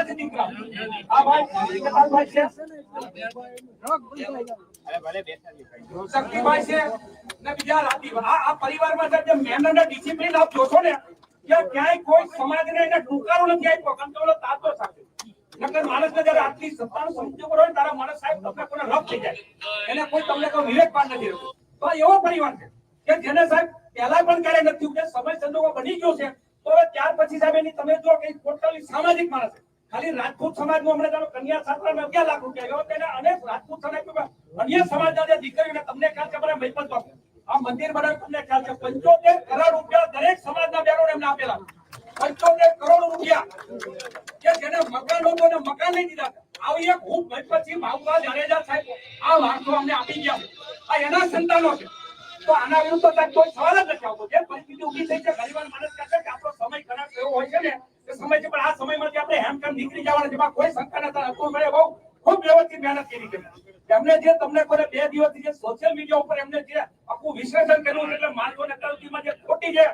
પાંચ દીકરા આ ભાઈ ને આ આ જે તારા માણસ સાહેબ તમને કોને રફ થઈ જાય. એને કોઈ તમને કોઈ વિવેકવાન નથી. તો આ એવો પરિવાર છે કે જેને સાહેબ પહેલા પણ ક્યારે નથી કે સમય સંજોગો બની ગયો છે. તો ત્યાર પછી સાહેબ એની તમે જો કઈ ટોટલી સામાજિક માણસ છે. ખાલી રાજપૂત સમાજમાં હમણાં તમે કન્યા છાત્રાને અગિયાર લાખ રૂપિયા આવ્યો તેને અનેક રાજપૂત સમાજ અન્ય સમાજના દીકરીઓને તમને ખ્યાલ છે, મને મહિપત બાપુ. આ મંદિર બનાવ્યું તમને ખ્યાલ છે, પંચોતેર કરોડ રૂપિયા દરેક સમાજના બહેનોને એમને આપેલા. પંચોતેર કરોડ રૂપિયા. કે જેને મકાન એને મકાન નહીં દીધા. આવી એક ખૂબ પછી માવવા જાડેજા સાહેબ, આ વારસો અમને આપી ગયા. આ એના સંતાનો છે. તો આના વિરુદ્ધ કોઈ સવાલ જ નથી આવતો. જે પરિસ્થિતિ ઊભી થઈ છે, ગરીબાન માણસ કહે છે કે આપણો સમય ખરાબ એવો હોય છે ને કે સમય છે પણ આ આપણે હેમખેમ નીકળી જવાના? જેમાં કોઈ શંકા નથી અતુલભાઈએ બહુ ખૂબ વ્યવસ્થિત મહેનત કરી છે. એમને જે તમને કોને બે દિવસથી જે સોશિયલ મીડિયા ઉપર એમને જે આખું વિશ્લેષણ કર્યું એટલે માણસોને અત્યાર જે ખોટી જે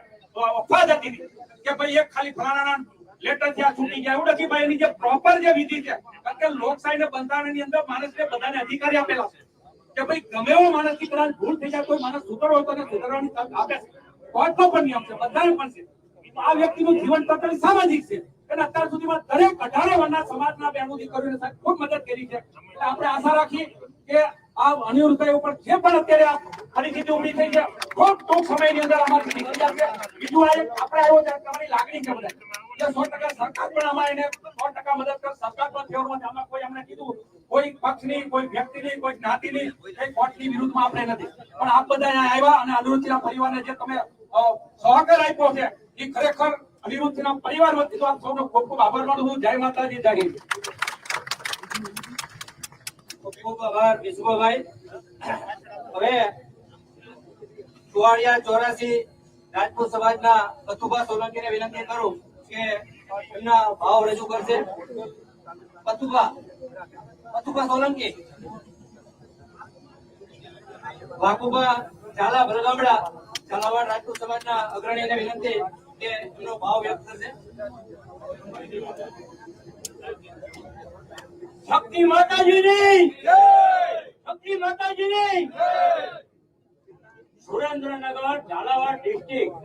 અફવા જતી હતી કે ભાઈ એક ખાલી ફલાણા લેટર આ છૂટી ગયા. એવું નથી, ભાઈ એની જે પ્રોપર જે વિધિ છે, કારણ કે લોકશાહી ને બંધારણની અંદર માણસને બધાને અધિકારી આપેલા છે. કે ભાઈ ગમે એવો માણસથી કદાચ ભૂલ થઈ જાય, કોઈ માણસ સુધરો હોય તો સુધારવાની તક આપે છે. કોર્ટનો પણ નિયમ છે, બધાને પણ છે. આ વ્યક્તિનું જીવન ટોટલી સામાજિક છે. અને અત્યાર સુધીમાં દરેક અઢારે વર્ણના સમાજના બહેનો દીકરીઓને સાહેબ ખૂબ મદદ કરી છે. એટલે આપણે આશા રાખીએ કે આ અનિરુદ્ધભાઈ ઉપર જે પણ અત્યારે આ પરિસ્થિતિ ઊભી થઈ છે, ખૂબ ટૂંક સમયની અંદર અમારી નીકળી જશે. બીજું આ એક આપણે આવ્યો છે તમારી લાગણી છે બધા. એટલે સો ટકા સરકાર પણ અમારે એને સો ટકા મદદ કરે સરકાર પણ ફેવરમાં આમાં કોઈ અમને કીધું, કોઈ પક્ષની, કોઈ વ્યક્તિની, કોઈ જ્ઞાતિની, કોઈ કોર્ટની વિરુદ્ધમાં આપણે નથી. પણ આપ બધા આવ્યા અને અનિરુદ્ધના પરિવારને જે તમે સહકાર આપ્યો છે, એ ખરેખર અનિરુદ્ધના પરિવાર વતી તો આપ સૌનો ખૂબ ખૂબ આભાર માનું છું. જય માતાજી, જય હિન્દ. ખૂબ ઝાલા, ભરગામડા, ઝાલાવાડ રાજપૂત સમાજના અગ્રણીને વિનંતી કરશે શક્તિ માતાજીની શક્તિ માતાજીની સુરેન્દ્રનગર, ઝાલાવાડ ડિસ્ટ્રિક્ટ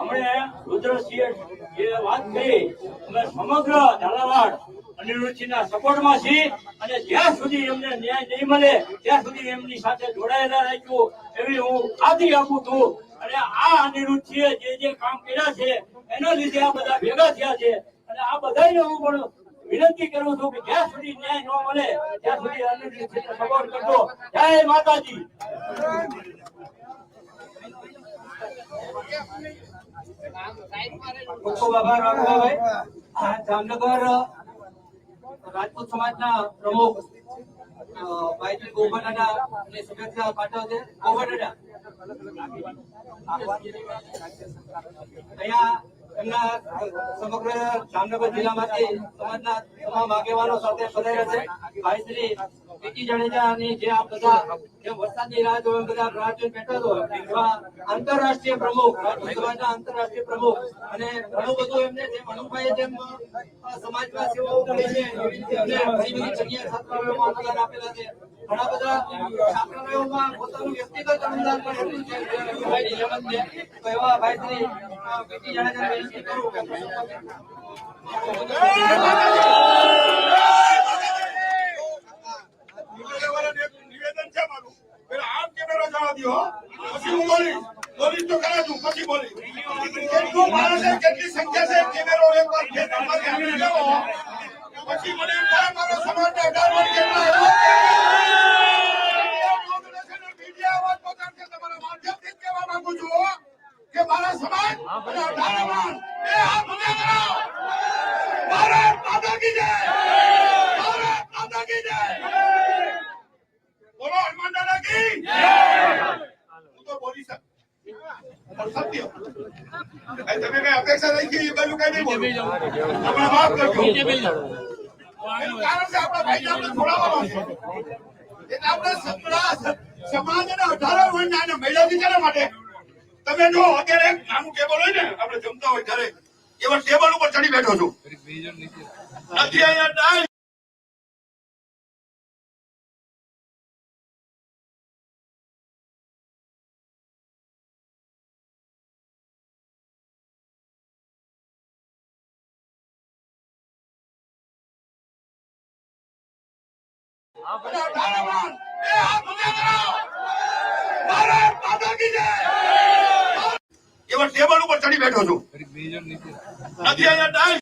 અમને રુદ્રસિંહ જે વાત કરી, અમે સમગ્ર ઝાલાવાડ અનિરુદ્ધજીના સપોર્ટમાં છીએ અને જ્યાં સુધી એમને ન્યાય નહીં મળે, ત્યાં સુધી એમની સાથે જોડાયેલા રાખ્યું, એવી હું ખાતરી આપું છું. અને આ અનિરુદ્ધજીએ જે જે કામ કર્યા છે, એના લીધે આ બધા ભેગા થયા છે. અને આ બધાને હું પણ વિનંતી કરું છું કે જ્યાં સુધી ન્યાય ન મળે, ત્યાં સુધી અનિરુદ્ધજીને સપોર્ટ કરજો. જય માતાજી. ખૂબ ખૂબ આભાર જામનગર રાજપૂત સમાજના પ્રમુખ અ, ભાઈજી ગોબરડાના ને શુભેચ્છા પાઠવશે ગોબરડા અહીંયા એમના સમગ્ર જામનગર જિલ્લામાંથી સમાજના તમામ આગેવાનો સાથે પધાર્યા છે. ભાઈ આંતરરાષ્ટ્રીય પ્રમુખ રાજપૂત આંતરરાષ્ટ્રીય પ્રમુખ અને ઘણું બધું એમને જેમ અનુભાઈએ જેમ સમાજમાં સેવાઓ કરી છે ઘણી બધી જગ્યાએ અનુદાન આપેલા છે. ઘણા બધા છાત્રાલયોમાં પોતાનું વ્યક્તિગત અનુદાન પણ એટલું છે એવા ભાઈ શ્રી વિનંતી કરું નિવેદન નિવેદન છે મારું પેલા આમ છું કે મારા સમાજ અને અઢાર વર્ષ એ હાથ મને કરો ભારત માતા કી જય બોલો હનુમાન દાદા કી હું તો બોલી શક તમે કઈ માટે તમે જો અત્યારે એક નાનું ટેબલ હોય ને આપણે જમતા હોય ઘરે એવા ટેબલ ઉપર ચડી બેઠો છું નથી, અહીંયા એવા ટેબલ ઉપર ચડી બેઠો છું. નથી અહીંયા ટાઈમ.